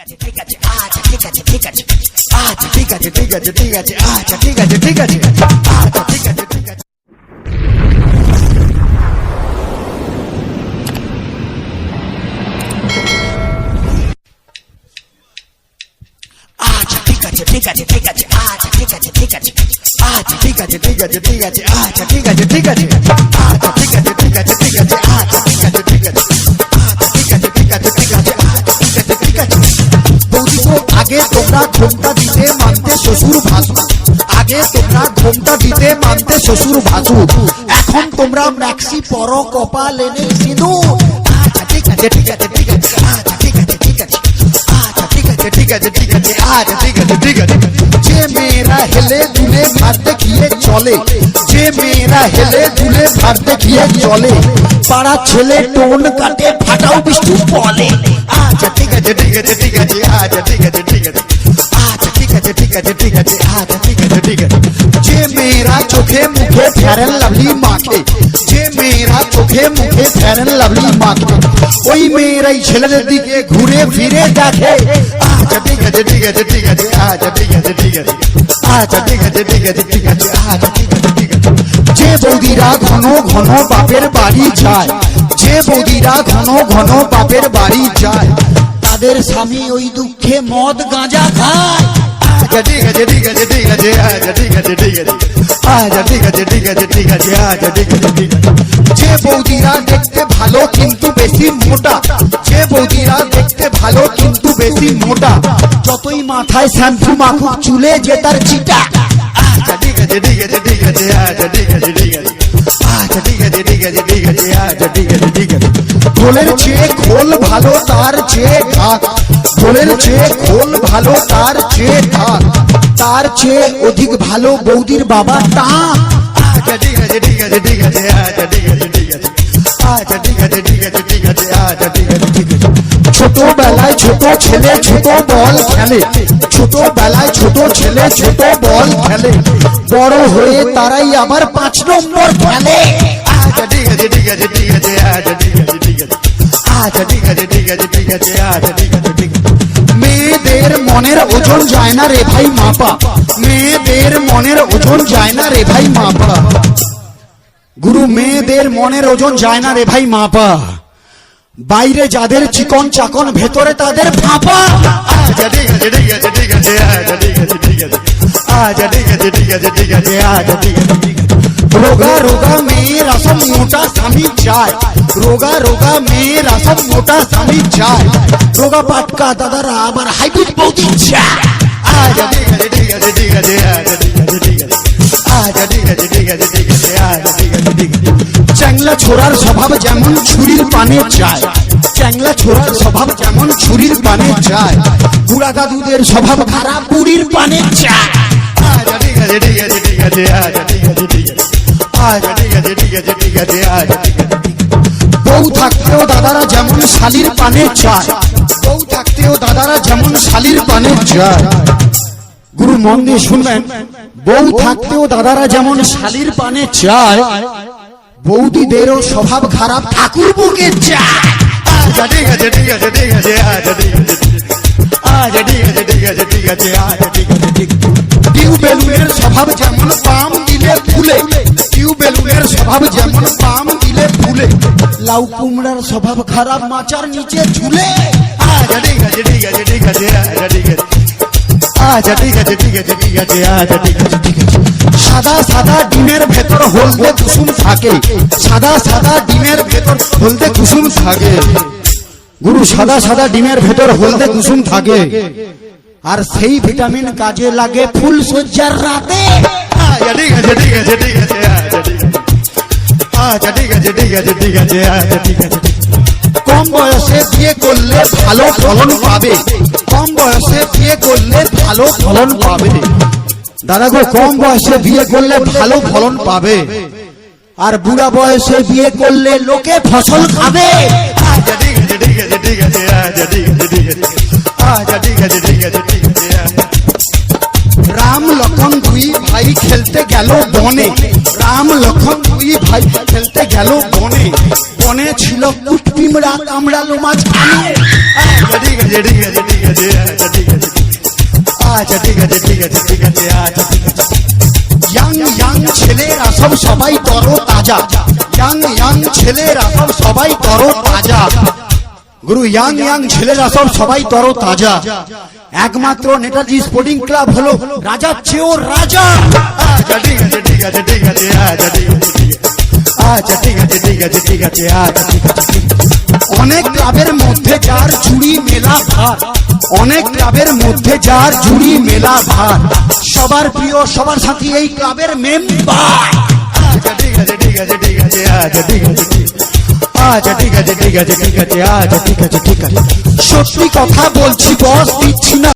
আছে ঠিক আছে আচ্ছা ঠিক আছে ঠিক আছে আচ্ছা ঠিক আছে ঠিক আছে ঠিক আছে আচ্ছা ঠিক আছে ঠিক আছে আচ্ছা ঠিক তোমরা ঘোমটা দিতে মানতে শ্বশুর ভাসু। আগে তোমরা ঘোমটা দিতে মানতে শ্বশুর ভাসু। এখন তোমরা ম্যাক্সি পর কপাল এনে সিঁদুর। আচ্ছা ঠিক আছে ঠিক আছে ঠিক আছে আচ্ছা ঠিক আছে ঠিক আছে আচ্ছা ঠিক আছে ঠিক আছে ঠিক আছে আচ্ছা ঠিক আছে ঠিক আছে যে মেয়েরা হেলে দুলে ভাত দেখিয়ে চলে, যে মেয়েরা হেলে দুলে ভাত দেখিয়ে চলে, পাড়া ছেলে টোন কাটে ফাটাও বৃষ্টি বলে আচ্ছা ঠিক আছে ঠিক আছে ঠিক আছে আচ্ছা ঠিক আছে ঠিক আছে। আচ্ছা ঠিক আচ্ছা ঘুরে ফিরে দেখে আচ্ছা ঠিক আছে ঠিক আছে ঠিক আছে আচ্ছা ঠিক আছে ঠিক আছে আচ্ছা ঠিক আছে ঠিক আছে ঠিক আছে আচ্ছা ঠিক আছে ঠিক আছে যে বৌদিরা ঘন ঘন বাপের বাড়ি যায় যে বৌদিরা ঘন ঘন বাপের বাড়ি যায় তাদের স্বামী ওই দুঃখে মদ গাঁজা খায় আচ্ছা ঠিক আছে ঠিক আছে ঠিক আছে আচ্ছা ঠিক আছে ঠিক আছে আচ্ছা ঠিক আছে ঠিক আছে ঠিক আছে আচ্ছা ঠিক আছে ঠিক আছে যে বৌদিরা দেখতে ভালো কিন্তু বেশি মোটা যে বৌদিরা দেখতে ভালো কিন্তু বেশি মোটা যতই মাথায় শ্যাম্পু মাখুক চুলে যে তার চিটা আচ্ছা ঠিক আছে ঠিক আছে ঠিক আছে আচ্ছা ঠিক আছে ঠিক আছে আচ্ছা ঠিক আছে ঠিক আছে ঠিক আছে আচ্ছা ঠিক আছে ঠিক আছে খোলের চেয়ে খোল ভালো তার চেয়ে ঢাক খোলের চেয়ে খোল ভালো তার চেয়ে ঢাক তার চেয়ে অধিক ভালো বৌদির বাবা তা আচ্ছা ঠিক আছে ঠিক আছে ঠিক আছে আচ্ছা ঠিক আছে ঠিক আছে আচ্ছা ঠিক আছে ঠিক আছে ঠিক আছে আচ্ছা ঠিক আছে ঠিক আছে ছোটবেলায় ছোট ছেলে ছোট বল খেলে ছোটবেলায় ছোট ছেলে ছোট বল খেলে বড় হয়ে তারাই আবার পাঁচ নম্বর খেলে আচ্ছা ঠিক আছে ঠিক আছে ঠিক আছে আচ্ছা ঠিক আছে ঠিক আছে আচ্ছা ঠিক আছে ঠিক আছে ঠিক আছে আচ্ছা ঠিক আছে ঠিক আছে মেয়েদের মনের ওজন যায় না রে ভাই মাপা। মেয়েদের মনের ওজন যায় না রে ভাই মাপা। গুরু মেয়েদের মনের ওজন যায় না রে ভাই মাপা। বাইরে যাদের চিকন চাকন, ভেতরে তাদের ফাঁপা। রোগা রোগা মেয়ের আসম মোটা স্বামী চায়। রোগা রোগা মেয়ের আসম মোটা স্বামী চায় রোগা পাটকা দাদারা আমার হাইব্রিড বৌদি আচ্ছা ঠিক আছে ঠিক আছে ঠিক আছে আচ্ছা ঠিক আছে আচ্ছা ঠিক আছে ঠিক আছে ঠিক আছে আচ্ছা ঠিক আছে ঠিক আছে চ্যাংলা ছোড়ার স্বভাব যেমন ছুরির পানে চায় চ্যাংলা ছোড়ার স্বভাব যেমন ছুরির পানে চায় বুড়া দাদুদের স্বভাব খারাপ বুড়ির পানে চায় আচ্ছা ঠিক আছে ঠিক আছে ঠিক আছে আচ্ছা ঠিক আছে ঠিক আছে আচ্ছা ঠিক আছে ঠিক আছে আচ্ছা ঠিক আছে ঠিক আছে বউ থাকতেও দাদারা যেমন শালির পানে চায়। বউ থাকতেও দাদারা যেমন শালির পানে চায়। গুরু মন দিয়ে শুনবেন, বউ থাকতেও দাদারা যেমন শালির পানে চায়। বৌদিদেরও স্বভাব খারাপ ঠাকুর বুকে চায়। ঠিক আছে ঠিক আছে ঠিক আছে আচ্ছা ঠিক আছে আচ্ছা ঠিক আছে ঠিক আছে ঠিক আছে আচ্ছা ঠিক আছে ঠিক স্বভাব যেমন পাম দিলে ফুলে টিউ বেলুনের স্বভাব লাউ কুমড়ার স্বভাব খারাপ মাচার নিচে ঝুলে। আচ্ছা ঠিক আছে ঠিক আছে ঠিক আছে আচ্ছা ঠিক আছে আচ্ছা ঠিক আছে ঠিক আছে ঠিক আছে আচ্ছা ঠিক আছে ঠিক আছে সাদা সাদা ডিমের ভেতর হলদে কুসুম থাকে সাদা সাদা ডিমের ভেতর হলদে কুসুম থাকে গুরু সাদা সাদা ডিমের ভেতর হলদে কুসুম থাকে। আর সেই ভিটামিন কাজে লাগে ফুল সজ্জার রাতে। ঠিক আছে ঠিক আছে ঠিক আছে আচ্ছা ঠিক আছে ঠিক আছে ঠিক আছে আচ্ছা ঠিক আছে কম বয়সে বিয়ে করলে ভালো ফলন পাবে কম বয়সে বিয়ে করলে ভালো ফলন পাবে দাদা গো কম বয়সে বিয়ে করলে ভালো ফলন পাবে আর বুড়া বয়সে বিয়ে করলে লোকে ফসল খাবে আচ্ছা ঠিক আছে ঠিক আছে ঠিক আছে আচ্ছা ঠিক আছে ঠিক আছে আচ্ছা ঠিক আছে ঠিক আছে ঠিক আছে আচ্ছা রাম লক্ষণ দুই ভাই খেলতে গেল বনে রাম লক্ষণ দুই ভাই খেলতে গেল বনে বনে ছিল কুটপিমড়া কামড়ালো মাঝখানে আচ্ছা, ঠিক আছে ঠিক আছে ঠিক আছে আছে আচ্ছা ঠিক আছে আচ্ছা ঠিক আছে ঠিক আছে ঠিক আছে আচ্ছা ঠিক আছে ইয়াং ইয়াং ছেলেরা সব সবাই তর তাজা ইয়াং ইয়াং ছেলেরা সব সবাই তর তাজা গুরু ইয়াং ইয়াং ছেলেরা সব সবাই তর তাজা একমাত্র নেতাজি স্পোর্টিং ক্লাব হলো রাজার চেয়েও রাজা আচ্ছা ঠিক আছে ঠিক আছে ঠিক আছে আচ্ছা ঠিক আছে ঠিক আছে আচ্ছা ঠিক আছে ঠিক আছে ঠিক আছে আচ্ছা ঠিক আছে ঠিক। অনেক ক্লাবের মধ্যে যার মেলা ভার অনেক ক্লাবের মধ্যে যার মেলা ভার সবার প্রিয় সবার এই ক্লাবের মেম্বার আচ্ছা আছে আচ্ছা আচ্ছা ঠিক আছে ঠিক আছে ঠিক আছে আচ্ছা ঠিক আছে ঠিক আছে সত্যি কথা বলছি বস দিচ্ছি না